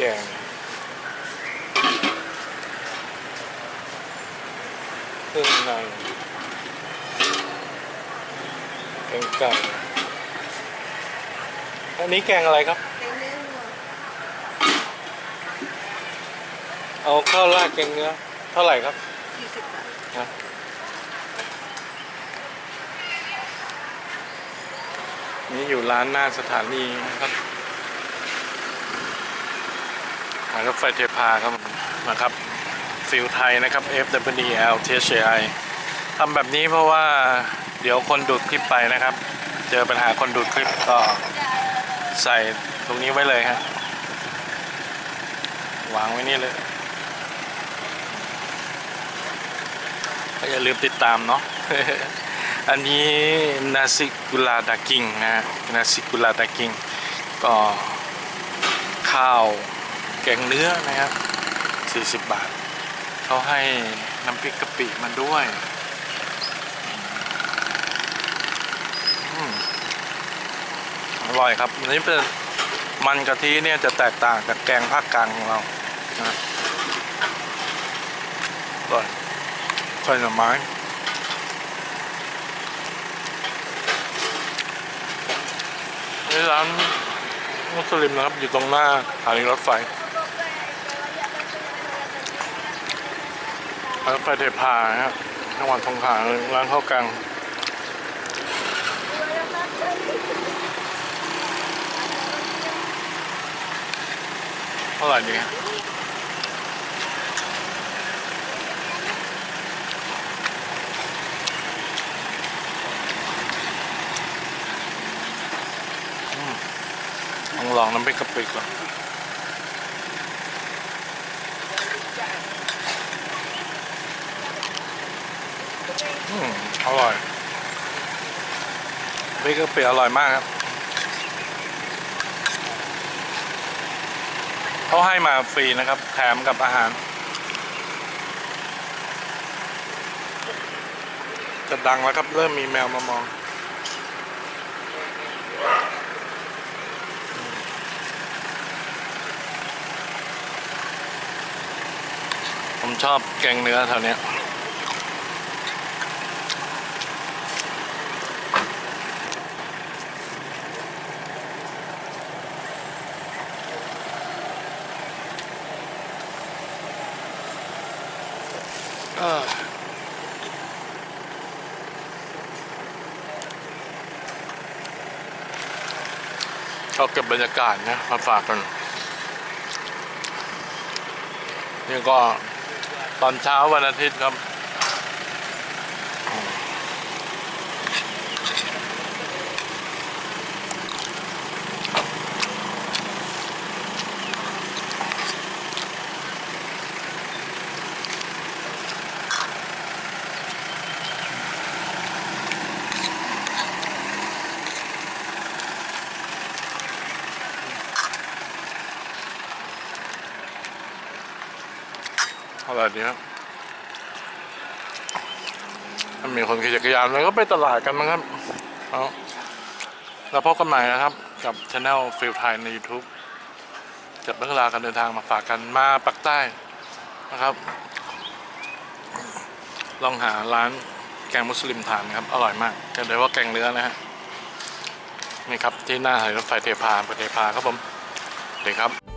แกงเครื่องในแกงไก่อันนี้แกงอะไรครับแกงเนื้อวัวเอาข้าวราดแกงเนื้อ เท่าไหร่ครับสี่สิบบาทนะนี่อยู่ร้านหน้าสถานีนะครับหา รถไฟเทพาครับนะครับฟิลไทยนะครับ F W L T H I ทำแบบนี้เพราะว่าเดี๋ยวคนดูดคลิปไปนะครับ เจอปัญหาคนดูดคลิปก็ใส่ตรงนี้ไว้เลยครับวางไว้นี่เลยก็อย่าลืมติดตามเนาะอันนี้นาซิกุลาดากิงนะนาซิกุลาดากิงก็ข้าว กงเนื้อนะครับ 40 บาท เขาให้น้ำพริกกะปิมาด้วยอร่อยครับอันนี้เป็นมันกะทิเนี่ยจะแตกต่างจากแกงภาคกลางของเรานะอร่อยใส่หน่อไม้นี่ร้านมุสลิมนะครับ อยู่ตรงหน้าสถานีรถไฟ รถไฟเทพาครับจังหวัดสงขลาร้านข้าวกลางเท่าไหร่ดีครับลองลองน้ำพริกกะปิก่อน อืมอร่อยน้ำพริกกะปิอร่อยมากครับเขาให้มาฟรีนะครับแถมกับอาหาร จะดังแล้วครับ เริ่มมีแมวมามอง ผมชอบแกงเนื้อแถวเนี้ ออชอบเก็บบรรยากาศนะมาฝากกันนี่ก็ตอนเช้าวันอาทิตย์ครับ อร่อยดีครับถ้ามีคนขี่จักรยานแล้วก็ไปตลาดกันมั้งครับเอาแล้วพบกันใหม่นะครับ กับช anel ฟิลไทยใน YouTube จับเรื่องราวการเดินทางมาฝากกันมาปักใต้นะครับ ลองหาร้านแกงมุสลิมทานครับ อร่อยมากจะเรียกว่าแกงเนื้อนะฮะนี่ครับที่หน้าสถานีรถไฟเทพาเทพาครับผมเด็กครับ